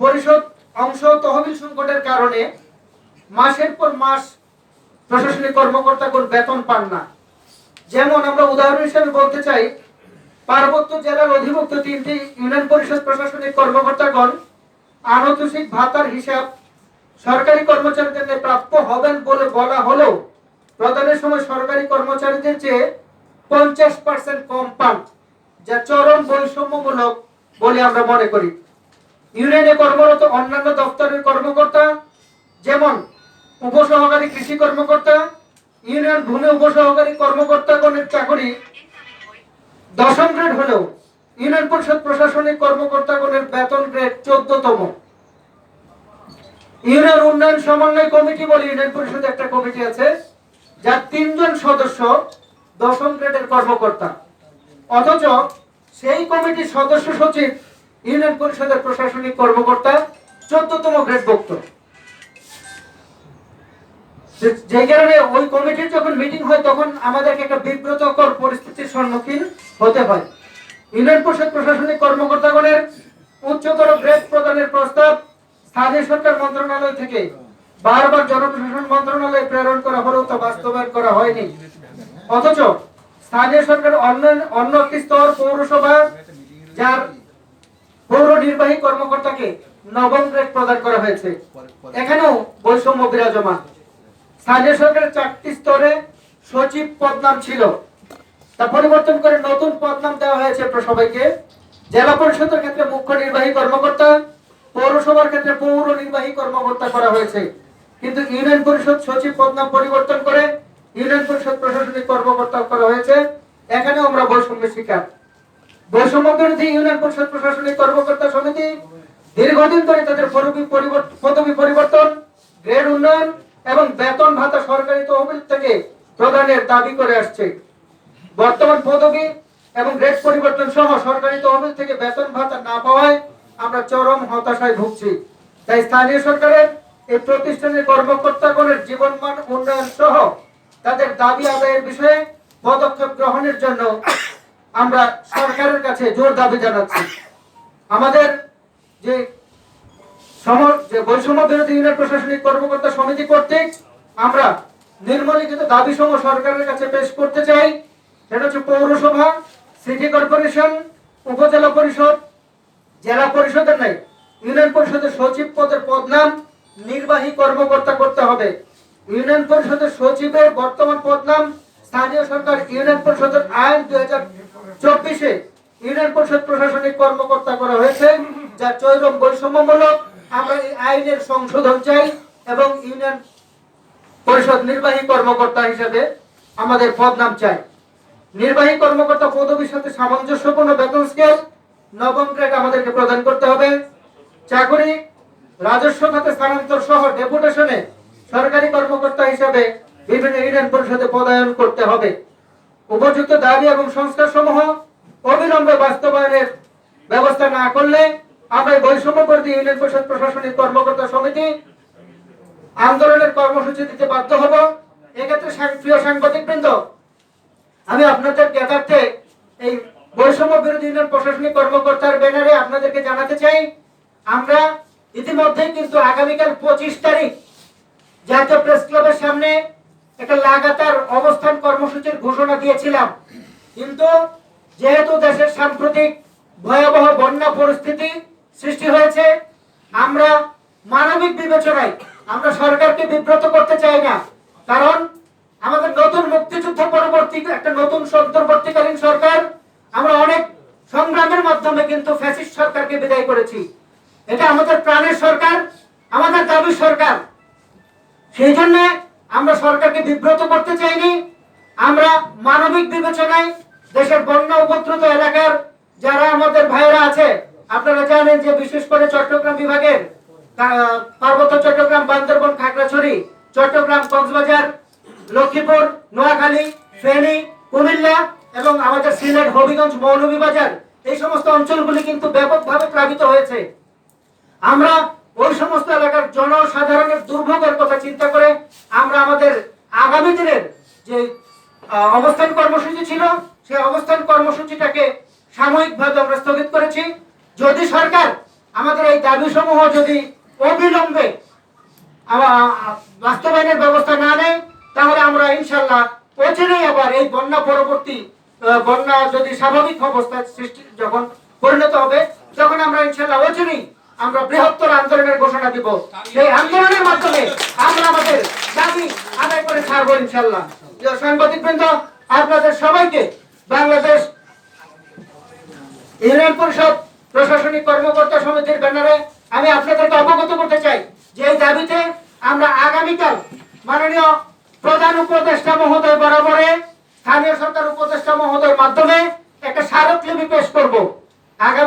পরিষদ অংশ তহবিল সংকটের কারণে মাসের পর মাস প্রশাসনিক কর্মকর্তাগণ বেতন পান না। যেমন আমরা উদাহরণ হিসেবে বলতে চাই, পার্বত্য জেলার অধিভুক্ত তিনটি ইউনিয়ন পরিষদ প্রশাসনিক কর্মকর্তাগণ আনতোষিক ভাতার হিসাব সরকারি কর্মচারীদের প্রাপ্য হবেন বলে বলা হলেও প্রদানের সময় সরকারি কর্মচারীদের চেয়ে পঞ্চাশ পার্সেন্ট কম পান, যা চরম বৈষম্যমূলক বলে আমরা মনে করি। ইউনিয়নে কর্মরত অন্যান্য দপ্তরের কর্মকর্তা, যেমন উপসহকারী কৃষি কর্মকর্তা, ইউনিয়ন ভূমি উপসহকারী কর্মকর্তাগণের চাকরি, দশম গ্রেড হলেও ইউনিয়ন পরিষদ প্রশাসনিক কর্মকর্তাগণের বেতন গ্রেড চোদ্দতম। ইউনিয়ন উন্নয়ন সমন্বয় কমিটি বলে ইউনিয়ন পরিষদে একটা কমিটি আছে, যার তিনজন সদস্য দশম গ্রেডের কর্মকর্তা। অথচ সেই কমিটির সদস্য সচিব ইউনিয়ন পরিষদের প্রশাসনিক কর্মকর্তা, চোদ্দতম গ্রেডভুক্ত যে- যে কারণে ওই কমিটির যখন মিটিং হয়, তখন আমাদেরকে একটা বিব্রতকর পরিস্থিতির সম্মুখীন হতে হয়। ইউনিয়ন পরিষদ প্রশাসনিক কর্মকর্তাগণের উচ্চতর গ্রেড প্রদানের প্রস্তাব স্থানীয় সরকার মন্ত্রণালয় থেকে বারবার জনপ্রশাসন মন্ত্রণালয়ে প্রেরণ করা হলেও তা বাস্তবায়ন করা হয়নি। অথচ স্থানীয় সরকার অন্য অন্য একটি স্তর পৌরসভা, যার পৌর নির্বাহী কর্মকর্তাকে নবম গ্রেড প্রদান করা হয়েছে। এখানেও বৈষম্য বিরাজমান। স্থানীয় সরকারের চারটি স্তরে সচিব পদ নাম ছিল। তা পরিবর্তন করে নতুন পদ নাম দেওয়া হয়েছে জেলা পরিষদের ক্ষেত্রে মুখ্য নির্বাহী কর্মকর্তা, পৌরসভার ক্ষেত্রে পৌর নির্বাহী কর্মকর্তা করা হয়েছে। কিন্তু ইউনিয়ন পরিষদ সচিব পদ নাম পরিবর্তন করে ইউনিয়ন পরিষদ প্রশাসনিক কর্মকর্তা করা হয়েছে। এখানেও আমরা বৈষম্যের শিকার। ভাতা না পাওয়ায় আমরা চরম হতাশায় ভুগছি। তাই স্থানীয় সরকারের এই প্রতিষ্ঠানের কর্মকর্তাগণের জীবনমান উন্নয়ন সহ তাদের দাবি আদায়ের বিষয়ে পদক্ষেপ গ্রহণের জন্য আমরা সরকারের কাছে জোর দাবি জানাচ্ছি। আমাদের যে যে বৈষম্য বিরোধী ইউনিয়ন প্রশাসনিক কর্মকর্তা সমিতি কর্তৃক আমরা নির্মলিখিত দাবি সমূহ সরকারের কাছে পেশ করতে চাই। সেটা হচ্ছে পৌরসভা, সিটি কর্পোরেশন, উপজেলা পরিষদ, জেলা পরিষদের নাই ইউনিয়ন পরিষদের সচিব পদের পদ নাম নির্বাহী কর্মকর্তা করতে হবে। ইউনিয়ন পরিষদের সচিবের বর্তমান পদ নাম স্থানীয় সরকার ইউনিয়ন পরিষদের আইন দুই হাজার চব্বিশে ইউনিয়ন পরিষদ প্রশাসনিক কর্মকর্তা করা হয়েছে যা চৈরম বৈষম্যমূলক আমরা এই আইনের সংশোধন চাই এবং ইউনিয়ন পরিষদ নির্বাহী কর্মকর্তা হিসেবে আমাদের পদ নাম চাই। নির্বাহী কর্মকর্তা পদবীর সাথে সামঞ্জস্যপূর্ণ বেতন স্কেল নবম গ্রেড আমাদেরকে প্রদান করতে হবে। চাকরি রাজস্ব খাতে স্থানান্তর সহ ডেপুটেশনে সরকারি কর্মকর্তা হিসেবে বিভিন্ন ইউনিয়ন পরিষদে পদায়ন করতে হবে। উপযুক্ত দাবি এবং সংস্কার সমূহ অবিলম্বে বাস্তবায়নের ব্যবস্থা না করলে আমরা এই বৈষম্য বিরোধী ইউনিয়ন পরিষদ প্রশাসনিক কর্মকর্তা সমিতি আন্দোলনের কর্মসূচি দিতে বাধ্য হব। এক্ষেত্রে প্রিয় সাংবাদিক বৃন্দ আমি আপনাদের জ্ঞাতার্থে এই বৈষম্য বিরোধী ইউনিয়ন প্রশাসনিক কর্মকর্তার ব্যানারে আপনাদেরকে জানাতে চাই, আমরা ইতিমধ্যেই কিন্তু আগামীকাল পঁচিশ তারিখ জাতীয় প্রেস ক্লাবের সামনে একটা লাগাতার অবস্থান কর্মসূচির ঘোষণা দিয়েছিলাম। কিন্তু যেহেতু দেশের সাম্প্রতিক ভয়াবহ বন্যা পরিস্থিতি সৃষ্টি হয়েছে, আমরা মানবিক বিবেচনায় আমরা সরকারকে বিব্রত করতে চাই না। কারণ আমাদের নতুন মুক্তিযুদ্ধ পরবর্তী একটা নতুন অন্তর্বর্তীকালীন সরকার, আমরা অনেক সংগ্রামের মাধ্যমে কিন্তু ফ্যাসিস্ট সরকারকে বিদায় করেছি। এটা আমাদের প্রাণের সরকার, আমাদের দাবি সরকার। সেই জন্য আমরা সরকারকে বিব্রত করতে চাইনি। আমরা মানবিক বিবেচনায় দেশের বন্যা উপদ্রুত এলাকার যারা আমাদের ভাইয়েরা আছে, আপনারা জানেন যে বিশেষ করে চট্টগ্রাম বিভাগের পার্বত্য চট্টগ্রাম, বান্দরবন, খাগড়াছড়ি, চট্টগ্রাম, কক্সবাজার, লক্ষ্মীপুর, নোয়াখালী, ফেনী, কুমিল্লা এবং আমাদের সিলেট, হবিগঞ্জ, মৌলভীবাজার, এই সমস্ত অঞ্চলগুলি কিন্তু ব্যাপকভাবে প্লাবিত হয়েছে। আমরা ওই সমস্ত এলাকার জনসাধারণের দুর্ভোগের কথা চিন্তা করে দিনের যে অবস্থান কর্মসূচি ছিল সেই অবস্থান কর্মসূচিটাকে সাময়িকভাবে আমরা স্থগিত করেছি। যদি সরকার আমাদের এই দাবি সমূহ যদি অবিলম্বে বাস্তবায়নের ব্যবস্থা না নেয়, তাহলে আমরা ইনশাল্লাহ অচিরেই আবার এই বন্যা পরবর্তী বন্যা যদি স্বাভাবিক অবস্থা সৃষ্টি, যখন পরিণত হবে, তখন আমরা ইনশাল্লাহ অচিরেই আমরা বৃহত্তর আন্দোলনের ঘোষণা দিব। সেই আন্দোলনের মাধ্যমে আমরা আমাদের দাবি আদায় করে ছাড়বো ইনশাল্লাহ সাংবাদিক বৃন্দ আপনাদের সবাইকে বাংলাদেশ ইউনিয়ন পরিষদ প্রশাসনিক কর্মকর্তা সমিতির ব্যানারে আমি আপনাদেরকে অবগত করতে চাই যে এই দাবিতে আমরা আগামীকাল মাননীয় প্রধান উপদেষ্টা মহোদয় বরাবরে স্থানীয় সরকার উপদেষ্টা মহোদয়ের মাধ্যমে একটা স্মারকলিপি পেশ করব। আগামী